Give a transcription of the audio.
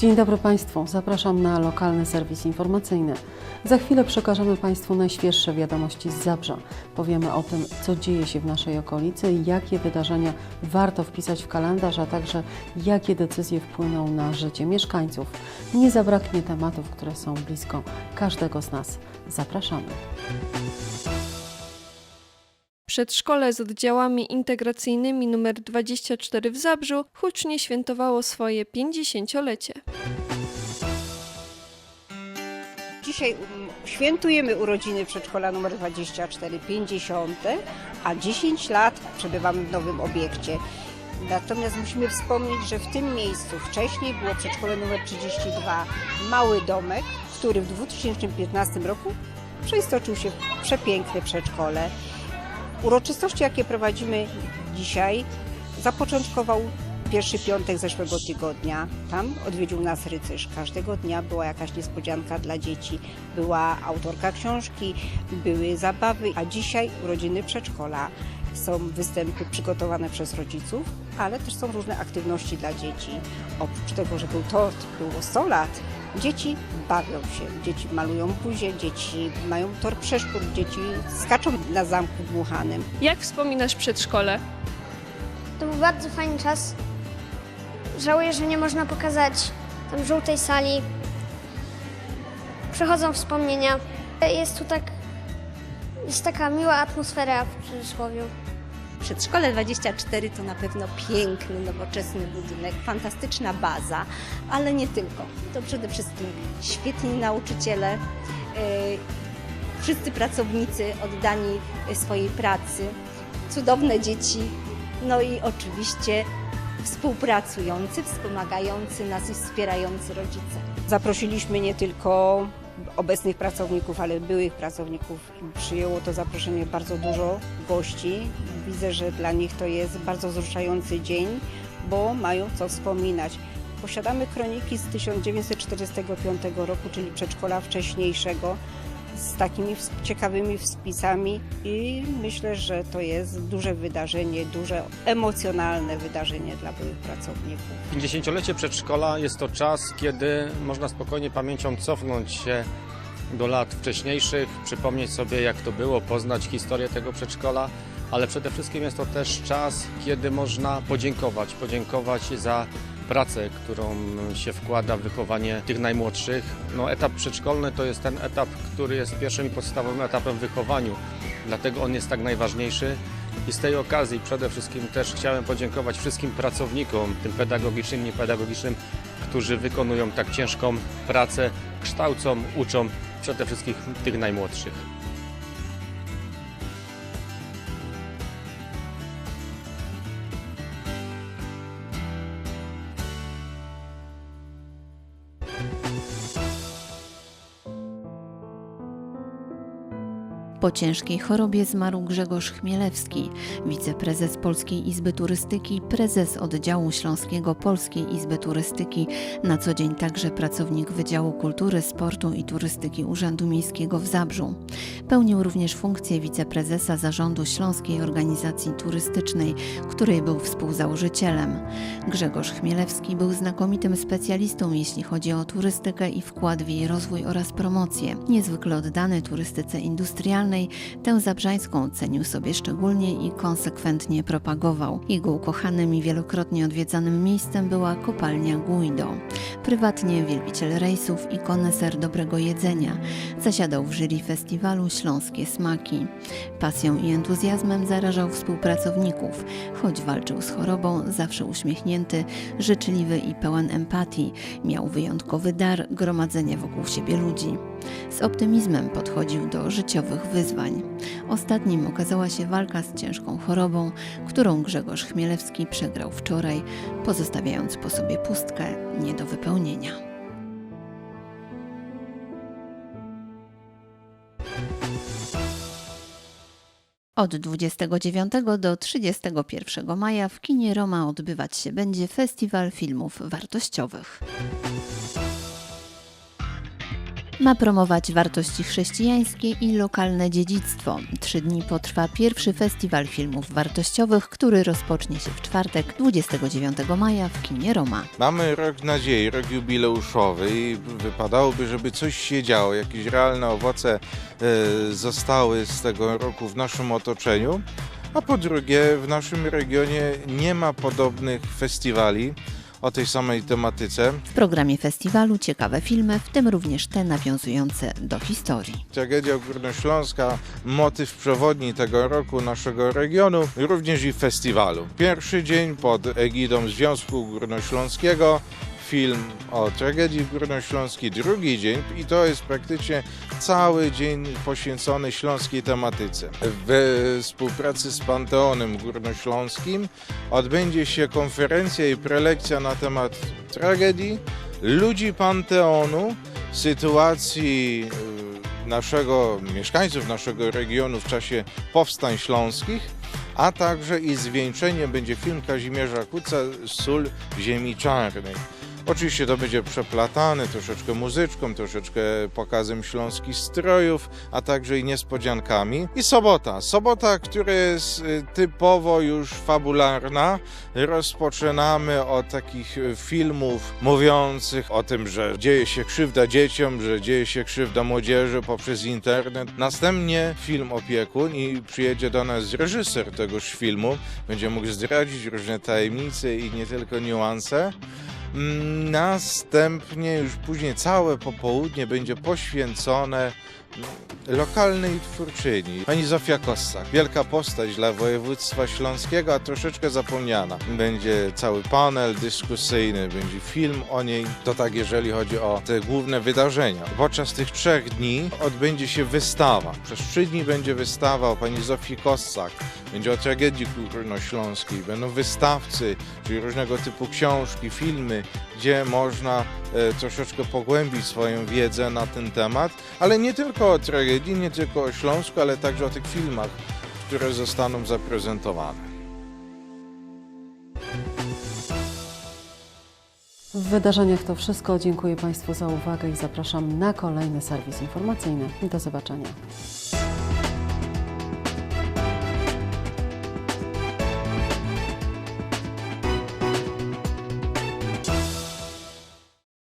Dzień dobry Państwu, zapraszam na lokalny serwis informacyjny. Za chwilę przekażemy Państwu najświeższe wiadomości z Zabrza. Powiemy o tym, co dzieje się w naszej okolicy, jakie wydarzenia warto wpisać w kalendarz, a także jakie decyzje wpłyną na życie mieszkańców. Nie zabraknie tematów, które są blisko każdego z nas. Zapraszamy. Przedszkole z oddziałami integracyjnymi nr 24 w Zabrzu hucznie świętowało swoje 50-lecie. Dzisiaj um, świętujemy urodziny przedszkola nr 24, 50, a 10 lat przebywamy w nowym obiekcie. Natomiast musimy wspomnieć, że w tym miejscu wcześniej było przedszkole nr 32, mały domek, który w 2015 roku przeistoczył się w przepiękne przedszkole. Uroczystości, jakie prowadzimy dzisiaj, zapoczątkował pierwszy piątek zeszłego tygodnia. Tam odwiedził nas rycerz. Każdego dnia była jakaś niespodzianka dla dzieci. Była autorka książki, były zabawy, a dzisiaj urodziny przedszkola. Są występy przygotowane przez rodziców, ale też są różne aktywności dla dzieci. Oprócz tego, że był tort, było 100 lat, dzieci bawią się, dzieci malują buzię, dzieci mają tor przeszkód, dzieci skaczą na zamku dmuchanym. Jak wspominasz przedszkole? To był bardzo fajny czas. Żałuję, że nie można pokazać tam żółtej sali. Przechodzą wspomnienia. Jest tu tak. Jest taka miła atmosfera w cudzysłowie. Przedszkole 24 to na pewno piękny, nowoczesny budynek, fantastyczna baza, ale nie tylko. To przede wszystkim świetni nauczyciele, yy, wszyscy pracownicy oddani swojej pracy, cudowne dzieci, no i oczywiście współpracujący, wspomagający nas i wspierający rodzice. Zaprosiliśmy nie tylko obecnych pracowników, ale byłych pracowników. Przyjęło to zaproszenie bardzo dużo gości. Widzę, że dla nich to jest bardzo wzruszający dzień, bo mają co wspominać. Posiadamy kroniki z 1945 roku, czyli przedszkola wcześniejszego, z takimi ciekawymi wpisami i myślę, że to jest duże wydarzenie, duże emocjonalne wydarzenie dla byłych pracowników. 50-lecie przedszkola jest to czas, kiedy można spokojnie pamięcią cofnąć się do lat wcześniejszych, przypomnieć sobie jak to było, poznać historię tego przedszkola, ale przede wszystkim jest to też czas, kiedy można podziękować, podziękować za pracę, którą się wkłada w wychowanie tych najmłodszych. No, etap przedszkolny to jest ten etap, który jest pierwszym i podstawowym etapem w wychowaniu, dlatego on jest tak najważniejszy. I z tej okazji przede wszystkim też chciałem podziękować wszystkim pracownikom, tym pedagogicznym niepedagogicznym, którzy wykonują tak ciężką pracę, kształcą, uczą przede wszystkim tych najmłodszych. Po ciężkiej chorobie zmarł Grzegorz Chmielewski, wiceprezes Polskiej Izby Turystyki, prezes oddziału śląskiego Polskiej Izby Turystyki, na co dzień także pracownik Wydziału Kultury, Sportu i Turystyki Urzędu Miejskiego w Zabrzu. Pełnił również funkcję wiceprezesa zarządu Śląskiej Organizacji Turystycznej, której był współzałożycielem. Grzegorz Chmielewski był znakomitym specjalistą, jeśli chodzi o turystykę i wkład w jej rozwój oraz promocję. Niezwykle oddany turystyce industrialnej, tę zabrzańską cenił sobie szczególnie i konsekwentnie propagował. Jego ukochanym i wielokrotnie odwiedzanym miejscem była kopalnia Guido. Prywatnie wielbiciel rejsów i koneser dobrego jedzenia. Zasiadał w jury festiwalu Śląskie Smaki. Pasją i entuzjazmem zarażał współpracowników. Choć walczył z chorobą, zawsze uśmiechnięty, życzliwy i pełen empatii. Miał wyjątkowy dar gromadzenia wokół siebie ludzi. Z optymizmem podchodził do życiowych wyzwań. Ostatnim okazała się walka z ciężką chorobą, którą Grzegorz Chmielewski przegrał wczoraj, pozostawiając po sobie pustkę nie do wypełnienia. Od 29 do 31 maja w kinie Roma odbywać się będzie Festiwal Filmów Wartościowych. Ma promować wartości chrześcijańskie i lokalne dziedzictwo. Trzy dni potrwa pierwszy festiwal filmów wartościowych, który rozpocznie się w czwartek 29 maja w kinie Roma. Mamy rok nadziei, rok jubileuszowy i wypadałoby, żeby coś się działo, jakieś realne owoce e, zostały z tego roku w naszym otoczeniu. A po drugie, w naszym regionie nie ma podobnych festiwali o tej samej tematyce. W programie festiwalu ciekawe filmy, w tym również te nawiązujące do historii. Tragedia Górnośląska, motyw przewodni tego roku naszego regionu, również i festiwalu. Pierwszy dzień pod egidą Związku Górnośląskiego, film o tragedii górnośląskiej, drugi dzień i to jest praktycznie cały dzień poświęcony śląskiej tematyce. We współpracy z Panteonem Górnośląskim odbędzie się konferencja i prelekcja na temat tragedii, ludzi Panteonu, sytuacji y, naszego, mieszkańców naszego regionu w czasie powstań śląskich, a także i zwieńczenie będzie film Kazimierza Kuca Sól Ziemi Czarnej. Oczywiście to będzie przeplatane troszeczkę muzyczką, troszeczkę pokazem śląskich strojów, a także i niespodziankami. I sobota. Sobota, która jest y, typowo już fabularna. Rozpoczynamy od takich y, filmów mówiących o tym, że dzieje się krzywda dzieciom, że dzieje się krzywda młodzieży poprzez internet. Następnie film Opiekun i przyjedzie do nas reżyser tegoż filmu. Będzie mógł zdradzić różne tajemnice i nie tylko niuanse. Następnie już później całe popołudnie będzie poświęcone lokalnej twórczyni. Pani Zofia Kossak, wielka postać dla województwa śląskiego, a troszeczkę zapomniana. Będzie cały panel dyskusyjny, będzie film o niej. To tak, jeżeli chodzi o te główne wydarzenia. Podczas tych trzech dni odbędzie się wystawa. Przez trzy dni będzie wystawa o pani Zofii Kossak. Będzie o tragedii górnośląskiej. Będą wystawcy, czyli różnego typu książki, filmy, gdzie można e, troszeczkę pogłębić swoją wiedzę na ten temat, ale nie tylko o tragedii, nie tylko o Śląsku, ale także o tych filmach, które zostaną zaprezentowane. W wydarzeniach to wszystko. Dziękuję Państwu za uwagę i zapraszam na kolejny serwis informacyjny. Do zobaczenia.